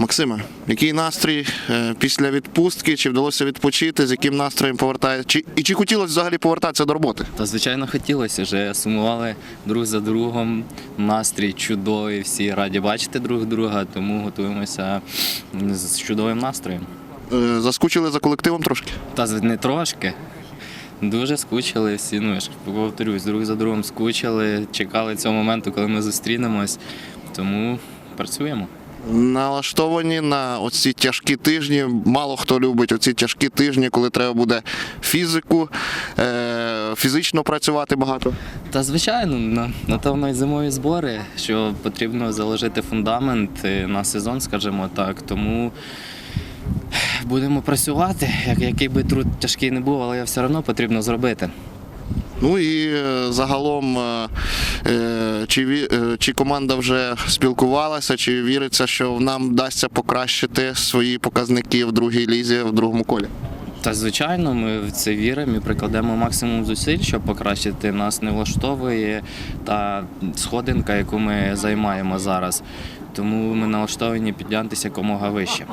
Максиме, який настрій е, після відпустки? Чи вдалося відпочити? З яким настроєм повертає? Чи і чи хотілося взагалі повертатися до роботи? Та звичайно хотілося вже сумували друг за другом. Настрій чудовий, всі раді бачити друг друга, тому готуємося з чудовим настроєм. Е, Заскучили за колективом трошки? Та не трошки. Дуже скучили всі. Ну я ж повторюсь, друг за другом скучили, чекали цього моменту, коли ми зустрінемось. Тому працюємо. Налаштовані на оці тяжкі тижні. Мало хто любить оці тяжкі тижні, коли треба буде фізику, е, фізично працювати багато. Та звичайно, на, на то й зимові збори, що потрібно заложити фундамент на сезон, скажімо так. Тому будемо працювати, як, який би труд тяжкий не був, але все одно потрібно зробити. Ну і е, загалом, е, чи, е, чи команда вже спілкувалася, чи віриться, що нам вдасться покращити свої показники в другій лізі, в другому колі? Та звичайно, ми в це віримо і прикладемо максимум зусиль, щоб покращити нас не влаштовує та сходинка, яку ми займаємо зараз. Тому ми налаштовані піднятися якомога вище.